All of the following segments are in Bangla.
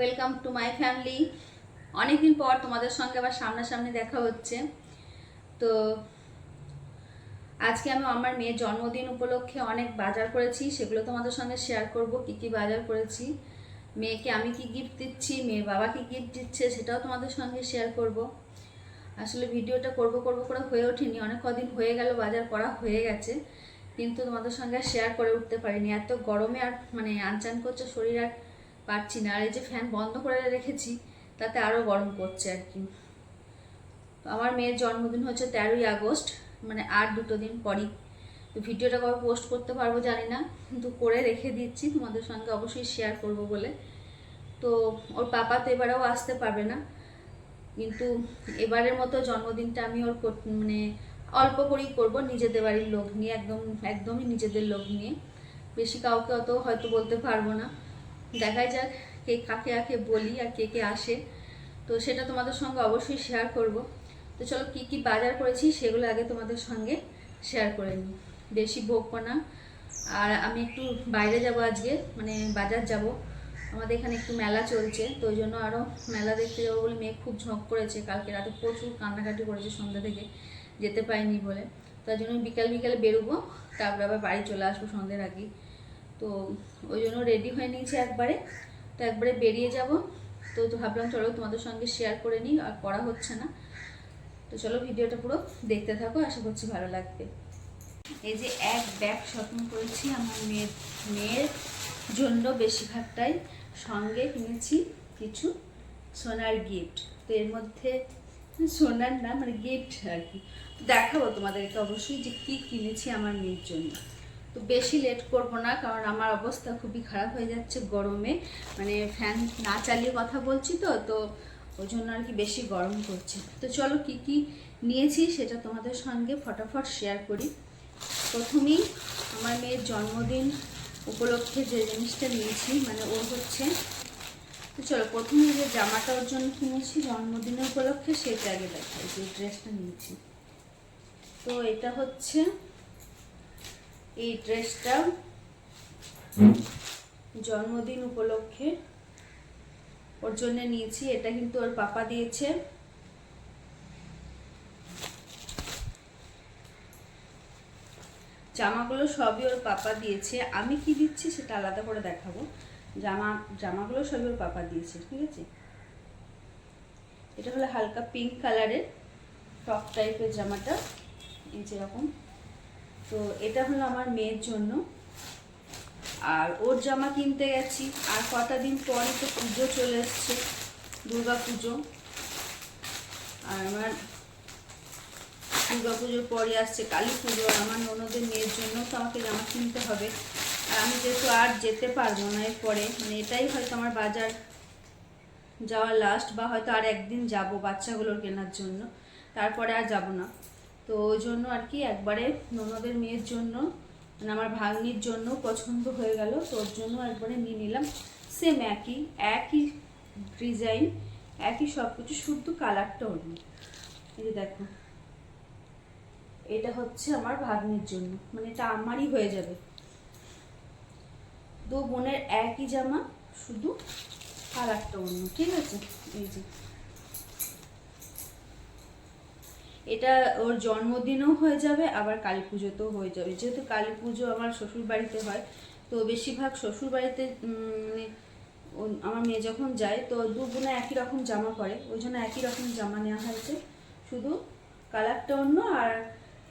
Welcome to my family. অনেকদিন পর তোমাদের সঙ্গে আবার সামনাসামনি দেখা হচ্ছে। তো আজকে আমি আমার মেয়ের জন্মদিন উপলক্ষে অনেক বাজার করেছি, সেগুলো তোমাদের সঙ্গে শেয়ার করব, কি কি বাজার করেছি, মেয়েকে আমি কি গিফট দিচ্ছি, মেয়ের বাবা কি গিফট দিচ্ছে, সেটাও তোমাদের সঙ্গে শেয়ার করব। আসলে ভিডিওটা করব করব করে হয়ে ওঠেনি, অনেক কদিন হয়ে গেল, বাজার করা হয়ে গেছে, কিন্তু তোমাদের সঙ্গে শেয়ার করে উঠতে পারিনি। এত গরমে আর মানে আনচান করছে শরীর আর পারছি না। আর এই যে ফ্যান বন্ধ করে রেখেছি, তাতে আরও গরম করছে আর কি। আমার মেয়ের জন্মদিন হচ্ছে তেরোই আগস্ট মানে আর দুটো দিন পরই। তো ভিডিওটা কবে পোস্ট করতে পারব জানি না, কিন্তু করে রেখে দিচ্ছি, তোমাদের সঙ্গে অবশ্যই শেয়ার করব বলে। তো ওর পাপা তো এবারেও আসতে পারবে না, কিন্তু এবারের মতো জন্মদিনটা আমি ওর মানে অল্প করেই করব, নিজেদের বাড়ির লোক নিয়ে, একদম, একদমই নিজেদের লোক নিয়ে। বেশি কাউকে অত হয়তো বলতে পারব না। দেখাই যাক কে কাকে কাকে বলি আর কে কে আসে। তো সেটা তোমাদের সঙ্গে অবশ্যই শেয়ার করব। তো চলো কি কি বাজার করেছি সেগুলো আগে তোমাদের সঙ্গে শেয়ার করে নিই। বেশি বকবো না। আর আমি একটু বাইরে যাব আজকে মানে বাজার যাব। আমাদের এখানে একটু মেলা চলছে, তো ওই জন্য আরও মেলা দেখতে যাব বলে মেয়ে খুব ঝোঁক করেছে। কালকে রাতে প্রচুর কান্নাকাটি করেছে সন্ধ্যা থেকে, যেতে পারিনি বলে। তার জন্য বিকাল বিকালে বেরোবো, তারপরে আবার বাড়ি চলে আসব সন্ধ্যের আগেই। তো ওই জন্য রেডি হয়ে নিয়েছি একবারে। তো একবারে বেরিয়ে যাব। তো তো ভাবলাম চলো তোমাদের সঙ্গে শেয়ার করে নিই, আর করা হচ্ছে না। তো চলো ভিডিওটা পুরো দেখতে থাকো, আশা করছি ভালো লাগবে। এই যে এক ব্যাগ শপিং করেছি আমার মেয়ের মেয়ের জন্য বেশিরভাগটাই সঙ্গে কিনেছি কিছু সোনার গিফট তো এর মধ্যে সোনার না মানে গিফট আর কি। দেখাবো তোমাদেরকে অবশ্যই যে কী কিনেছি আমার মেয়ের জন্য। তো বেশি লেট করব না, কারণ আমার অবস্থা খুবই খারাপ হয়ে যাচ্ছে গরমে। মানে ফ্যান না চালিয়ে কথা বলছি তো তো ওই জন্য আর কি বেশি গরম করছে। তো চলো কি কি নিয়েছি সেটা তোমাদের সঙ্গে ফটাফট শেয়ার করি। প্রথমেই আমার মেয়ের জন্মদিন উপলক্ষে যে জিনিসটা নিয়েছি মানে ও হচ্ছে, তো চলো প্রথমে যে জামাটা ওর জন্য কিনেছি জন্মদিনের উপলক্ষে, সেটা আগে দেখাই, যে ড্রেসটা নিয়েছি। তো এটা হচ্ছে এই ড্রেসটা জন্মদিন উপলক্ষে ওর জন্য নিয়েছি এটা কিন্তু ওর পাপা দিয়েছে। জামাগুলো সবই ওর পাপা দিয়েছে। আমি কি দিচ্ছি সেটা আলাদা করে দেখাবো। জামা জামাগুলো সবই ওর পাপা দিয়েছে ঠিক আছে? এটা হলো হালকা পিঙ্ক কালারের টপ টাইপের জামাটা এই যেরকম তো এটা হলো আমার মেয়ের জন্য। আর ওর জামা কিনতে গেছি। আর কটা দিন পরে তো পুজো চলে এসছে, দুর্গা পুজো। আর আমার দুর্গা পুজোর পরে আসছে কালী পুজো। আর আমার ননদের মেয়ের জন্য তো আমাকে জামা কিনতে হবে। আর আমি যেহেতু আর যেতে পারব না এরপরে মানে এটাই হয়তো আমার বাজার যাওয়ার লাস্ট বা হয়তো আর একদিন যাব বাচ্চাগুলোর কেনার জন্য। তারপরে আর যাব না। তো ওই জন্য আর কি একবারে ননদের মেয়ের জন্য মানে আমার ভাগ্নির জন্য পছন্দ হয়ে গেল, তো ওর জন্য একবারে নিয়ে নিলাম। সেম একই একই ডিজাইন একই সব কিছু শুধু কালারটা অন্য। এই যে দেখো, এটা হচ্ছে আমার ভাগ্নির জন্য মানে এটা আমারই হয়ে যাবে। দু বোনের একই জামা, শুধু কালারটা অন্য, ঠিক আছে? এই যে। এটা ওর জন্মদিনও হয়ে যাবে, আবার কালী পুজোতেও হয়ে যাবে। যেহেতু কালী পুজো আমার শ্বশুর বাড়িতে হয়, তো বেশিরভাগ শ্বশুর বাড়িতে মানে আমার মেয়ে যখন যায়, তো দু একই রকম জামা পরে। ওই জন্য একই রকম জামা নেওয়া হয়েছে। শুধু কালারটা অন্য আর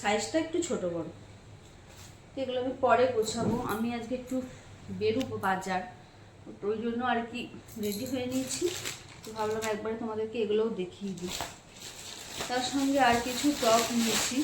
সাইজটা একটু ছোট বড়। তো এগুলো আমি পরে গোছাবো। আমি আজকে একটু বেরোবো বাজার। ওই জন্য আর কি রেডি হয়ে নিয়েছি। তো ভাবলাম একবারে তোমাদেরকে এগুলোও দেখিয়ে দিই। তার সঙ্গে আর কিছু টপ নিয়েছি।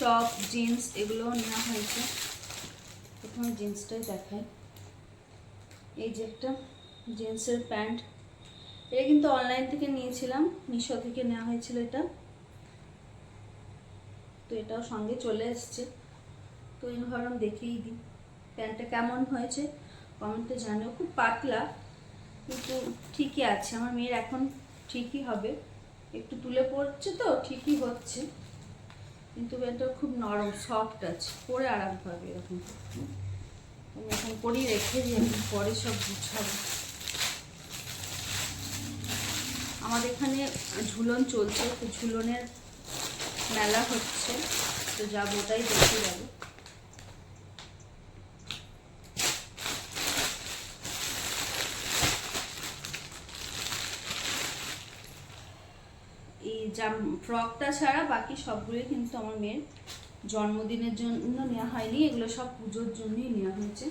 টপ জিন্স, এগুলোও নেওয়া হয়েছে। প্রথমে জিন্সটাই দেখাই। এই যে একটা জিন্সের প্যান্ট। এটা কিন্তু অনলাইন থেকে নিয়েছিলাম, মিশো থেকে নেওয়া হয়েছিল এটা। তো এটাও সঙ্গে চলে এসছে। তো এই ভাবলাম দেখেই দিই। প্যান্টটা কেমন হয়েছে কমেন্টে জানিও। খুব পাতলা, কিন্তু ঠিকই আছে। আমার মেয়ের এখন ঠিকই হবে। একটু তুলে পড়ছে তো, ঠিকই হচ্ছে। কিন্তু প্যান্টটা খুব নরম সফট আছে। পরে আরাম পাবে এরকম। আমি এখন করেই রেখে দিই, আমি পরে সব গুছাবো। আমাদের এখানে ঝুলন চলছে, তো ঝুলনের মেলা হচ্ছে। তো যাব, ওটাই দেখতে যাব এই জাম ফ্রকটা ছাড়া বাকি সবগুলোই কিন্তু আমার মেয়ের জন্মদিনের জন্য নেওয়া হয়নি। এগুলো সব পুজোর জন্যই নেওয়া হয়েছে।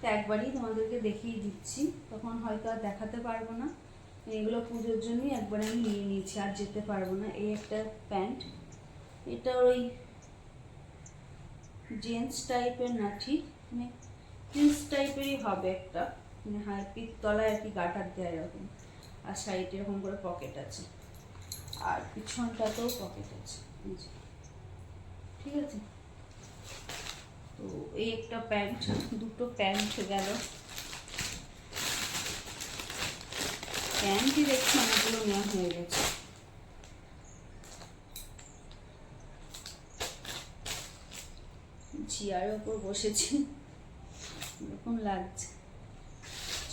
তো একবারই তোমাদেরকে দেখিয়ে দিচ্ছি। তখন হয়তো আর দেখাতে পারব না। এগুলো পুজোর জন্যই একবার আমি নিয়ে নিয়েছি, আর যেতে পারব না। এই একটা প্যান্ট। এটা ওই জেন্টস টাইপের না, ঠিক? মানে জিন্স টাইপেরই হবে একটা। মানে হাই পিক তলায় আর কি গাটার দেয় এরকম। আর সাইডে এরকম করে পকেট আছে। আর পিছনটাতেও পকেট আছে। ঠিক আছে? তো এই একটা প্যান্ট দুটো প্যান্ট গেল। প্যান্টই দেখছি অনেকগুলো নেওয়া হয়ে গেছে। চেয়ারের ওপর বসেছি। এরকম লাগছে।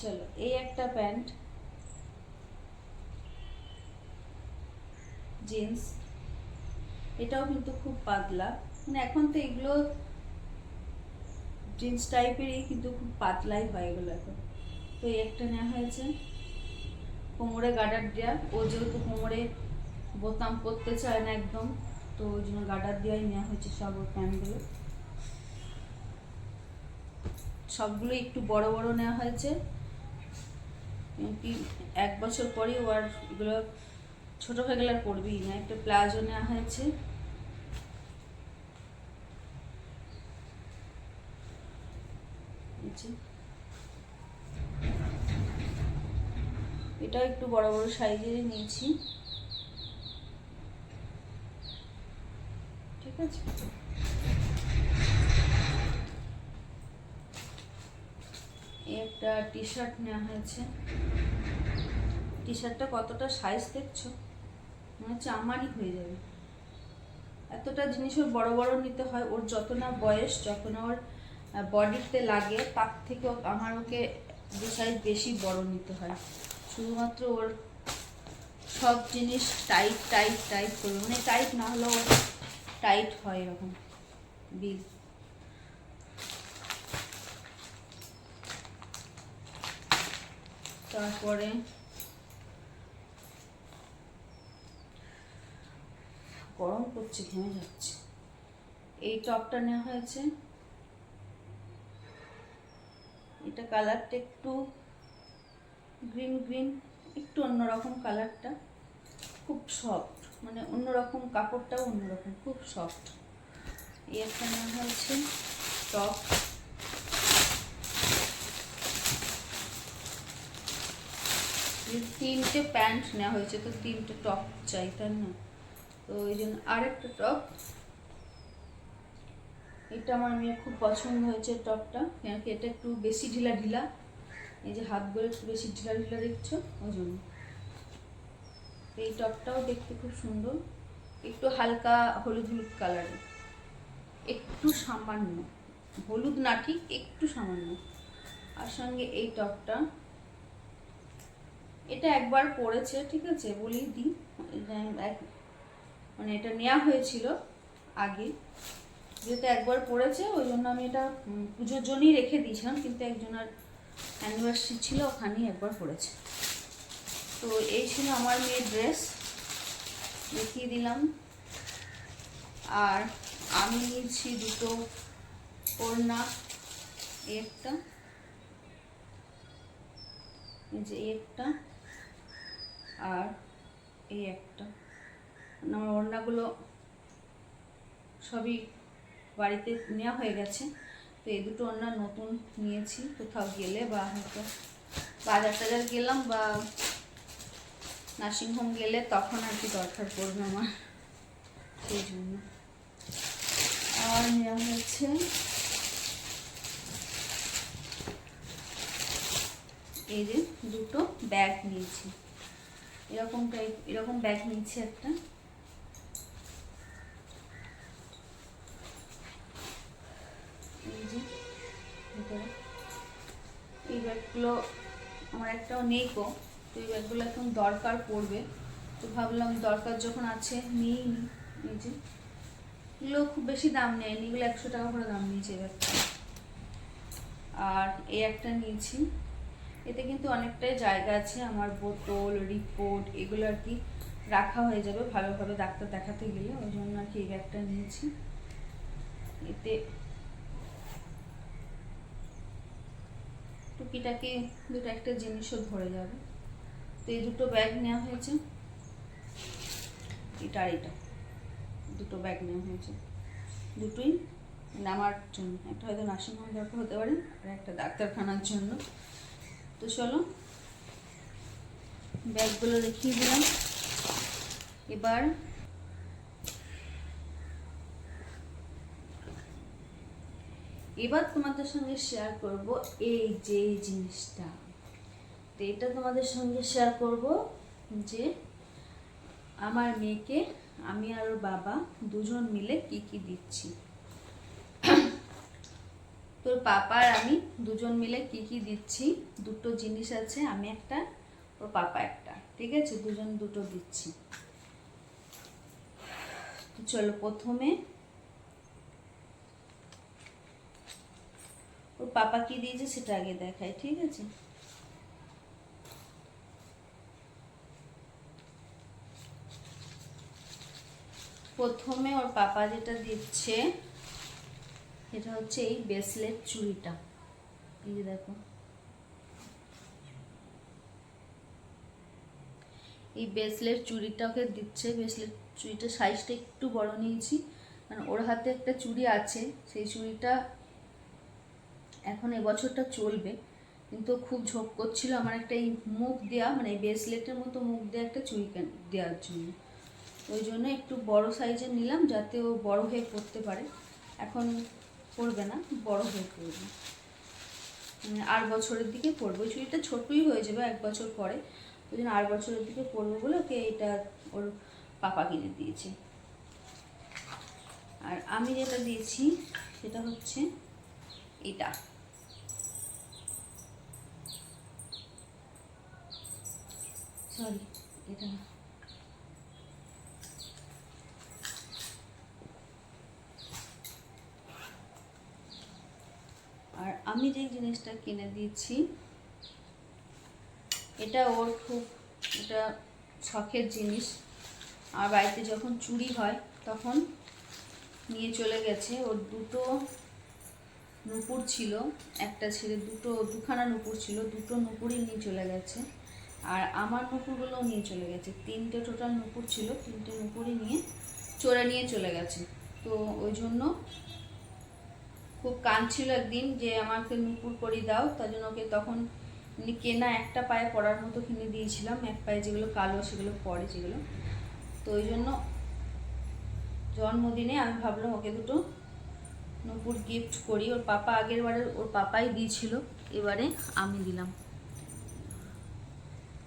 চলো, এই একটা প্যান্ট জিন্স। এটাও কিন্তু খুব পাতলা। মানে এখন তো এগুলো জিন্স টাইপেরই কিন্তু খুব পাতলাই হয় এগুলো এখন। তো একটা নেওয়া হয়েছে। কোমরে গার্ডার দেওয়া ও যেহেতু কোমরে বোতাম করতে চায় না একদম, তো ওই জন্য গার্ডার দেওয়াই নেওয়া হয়েছে সব ওর প্যান্টগুলো। সবগুলো একটু বড় বড় নেওয়া হয়েছে। এক বছর পরে আর এগুলো ছোট হয়ে গেলে আর পড়বেই না, একটা প্লাজো নেওয়া হয়েছে। এটাও একটু বড় বড় সাইজেরই নিয়েছি। ঠিক আছে? একটা টি শার্ট নেওয়া হয়েছে। টি শার্টটা কতটা সাইজ দেখছ? মনে হচ্ছে আমারই হয়ে যাবে। এতটা জিনিস ওর বড় বড় নিতে হয়, ওর যত না বয়স, যত না ওর বডিতে লাগে, তার থেকে আমার ওকে দু সাইজ বেশি বড় নিতে হয়। শুধুমাত্র ওর সব জিনিস টাইট টাইট টাইট করবে মানে টাইট না হলেও টাইট হয় এরকম বিল তারপরে গরম করছে, ঘেমে যাচ্ছে। এই টপটা নেওয়া হয়েছে। এটা কালারটা একটু গ্রিন গ্রিন, একটু অন্যরকম কালারটা। খুব সফট মানে অন্যরকম কাপড়টাও অন্যরকম, খুব সফট। এই একটা নেওয়া হয়েছে, টপ। তিনটে প্যান্ট নেওয়া হয়েছে, তো তিনটে টপ চাই, তাই না? তো ওই জন্য আরেকটা টপ। এটা আমার মেয়ের খুব পছন্দ হয়েছে টপটা। কেন কি এটা একটু বেশি ঢিলা ঢিলা এই যে হাতগুলো একটু বেশি ঢিলা ঢিলা দেখছ? ওই জন্য। এই টপটাও দেখতে খুব সুন্দর। একটু হালকা হলুদ হলুদ কালারের। একটু সামান্য। হলুদ না, ঠিক একটু সামান্য। আর সঙ্গে এই টপটা। এটা একবার পরেছে, ঠিক আছে? বলি দিই। মানে এটা নেওয়া হয়েছিল আগে। যেহেতু একবার পড়েছে, ওই জন্য আমি এটা পুজোর জন্যই রেখে দিয়েছিলাম, কিন্তু একজনের অ্যানিভার্সারি ছিল, ওখানেই একবার পড়েছে। তো এই ছিল আমার মেয়ের ড্রেস দেখিয়ে দিলাম। আর আমি নিয়েছি দুটো ওড়না একটা এই যে একটা আর এই একটা। আমার ওড়নাগুলো সবই বাড়িতে নেওয়া হয়ে গেছে। তো এই দুটো ওড়না নতুন নিয়েছি, কোথাও গেলে বা হয়তো বাজার টাজার গেলাম বা নার্সিংহোম গেলে তখন আর কি দরকার পড়বে আমার। সেই জন্য। আর নেওয়া হয়েছে এই যে দুটো ব্যাগ নিয়েছি। এরকম টাইপ এরকম ব্যাগ নিয়েছি একটা। এই ব্যাগগুলো আমার একটাও নেই কো তো এই ব্যাগগুলো এখন দরকার পড়বে। তো ভাবলাম দরকার যখন আছে, নিয়েই নি। এই যে, এগুলো খুব বেশি দাম নেয়নি এগুলো একশো টাকা করে দাম নিয়েছে এই ব্যাগটা। আর এই একটা নিয়েছি। এতে কিন্তু অনেকটাই জায়গা আছে। আমার বোতল, রিপোর্ট, এগুলো আর কি রাখা হয়ে যাবে ভালোভাবে ডাক্তার দেখাতে গেলে। ওই জন্য আর কি এই ব্যাগটা নিয়েছি। এতে টুকিটাকি দুটো একটা জিনিসও ধরে যাবে। তো এই দুটো ব্যাগ নেওয়া হয়েছে। এটা আর এটা। দুটো ব্যাগ নেওয়া হয়েছে। দুটোই নামার জন্য। একটা হয়তো নার্সিংহোম দরকার হতে পারে, আর একটা ডাক্তারখানার জন্য। তো চলো ব্যাগগুলো দেখিয়ে দিলাম। এবার এবার তোমাদের সঙ্গে শেয়ার করব এই যে জিনিসটা। তো এটা তোমাদের সঙ্গে শেয়ার করব যে আমার মেয়েকে আমি আর বাবা দুজন মিলে কি কি দিচ্ছি। তোর পাপা আর আমি দুজন মিলে কি কি দিচ্ছি? দুটো জিনিস আছে, আমি একটা, ওর পাপা একটা। ঠিক আছে? দুজন দুটো দিচ্ছি। চলো প্রথমে ওর পাপা কি দিয়েছে সেটা আগে দেখাই, ঠিক আছে? প্রথমে ওর পাপা যেটা দিচ্ছে এটা হচ্ছে এই ব্রেসলেট চুড়িটা। এই যে দেখো। এই ব্রেসলেট চুড়িটা ওকে দিচ্ছে ব্রেসলেট চুড়িটার সাইজটা একটু বড় নিয়েছি। মানে ওর হাতে একটা চুড়ি আছে, সেই চুড়িটা এখন এবছরটা চলবে। কিন্তু খুব ঝোঁক করছিল আমার একটা এই মুখ দেওয়া মানে ব্রেসলেটের মতো মুখ দেওয়া একটা চুড়ি দেওয়ার জন্য। ওই জন্য একটু বড় সাইজের নিলাম যাতে ও বড় হয়ে পড়তে পারে। এখন পড়বে না, বড় হয়ে পড়বে। আর বছরের দিকে পড়বে। ওই চুড়িটা ছোটই হয়ে যাবে এক বছর পরে। ওই জন্য আর বছরের দিকে পড়বে বলে ওকে এটা ওর পাপা কিনে দিয়েছে। আর আমি যেটা দিয়েছি সেটা হচ্ছে এটা। সরি এটা না। আর আমি যে জিনিসটা কিনে দিয়েছি, এটা ওর খুব, এটা শখের জিনিস। আর বাড়িতে যখন চুরি হয়, তখন নিয়ে চলে গেছে। ওর দুটো নুপুর ছিল, একটা ছেড়ে দুটো, দুখানা নুপুর ছিল, দুটো নুপুরই নিয়ে চলে গেছে। আর আমার নুপুরগুলোও নিয়ে চলে গেছে। তিনটে টোটাল নুপুর ছিল, তিনটে নুপুরই নিয়ে চড়ে নিয়ে চলে গেছে। তো ওই জন্য খুব কাঁদছিল একদিন যে আমাকে নুপুর পরি দাও, তার জন্য ওকে তখন এমনি কেনা একটা পায়ে পরার মতো কিনে দিয়েছিলাম। এক পায়ে যেগুলো কালো, সেগুলো পরে যেগুলো। তো ওই জন্য জন্মদিনে আমি ভাবলাম ওকে দুটো নুপুর গিফট করি। ওর পাপা আগের বারে ওর পাপাই দিয়েছিল, এবারে আমি দিলাম।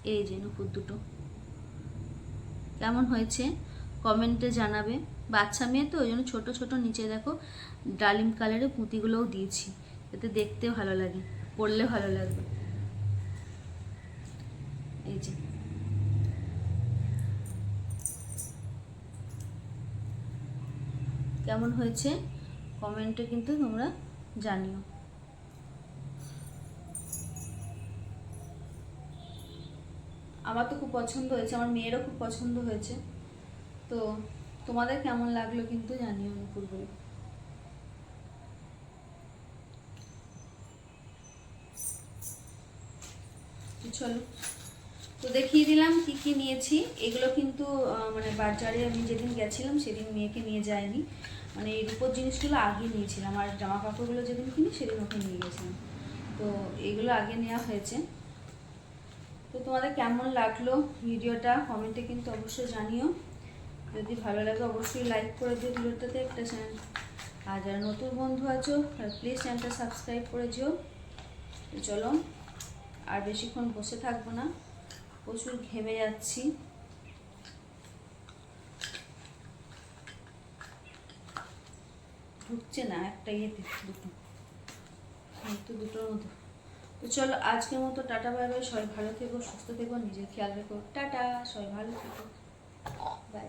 এই যে নুপুর দুটো। কেমন হয়েছে? কমেন্টে জানাবে। বাচ্চা মেয়ে তো, ওই জন্য ছোটো ছোটো, নিচে দেখো, ডালিম কালারের পুঁতিগুলোও দিয়েছি। এতে দেখতে ভালো লাগে, পড়লে ভালো লাগবে। এই যে। কেমন হয়েছে? কমেন্টে কিন্তু তোমরা জানিও। আমার তো খুব পছন্দ হয়েছে, আমার মেয়েরও খুব পছন্দ হয়েছে। তো তোমাদের কেমন লাগল কিন্তু জানিও নুপুরগুলো চলো। তো দেখিয়ে দিলাম কি কি নিয়েছি, এগুলো কিন্তু মানে বাজারে আমি যেদিন গেছিলাম সেদিন মেয়েকে নিয়ে যায়নি মানে এই রূপোর জিনিসগুলো আগে নিয়েছিলাম, আর জামা কাপড়গুলো যেদিন কিনি সেদিন ওকে নিয়ে গেছিলাম। তো এগুলো আগে নেওয়া হয়েছে। তো তোমাদের কেমন লাগল ভিডিওটা? কমেন্টে কিন্তু অবশ্যই জানিও। যদি ভালো লাগে অবশ্যই লাইক করে দিও ভিডিওটাতে একটা চ্যানেল আর যারা নতুন বন্ধু আছো প্লিজ চ্যানেলটা সাবস্ক্রাইব করে তো চলো, আর বেশিক্ষণ বসে থাকব না। প্রচুর ঘেমে যাচ্ছি। ঢুকছে না, একটা ইয়েতে দুটো। দুটোর মতো তো চলো আজকের মতো টাটা, বাই বাই। সবাই ভালো থেকো, সুস্থ থেকো, নিজের খেয়াল রেখো। টাটা, সবাই ভালো থেকো। বাই।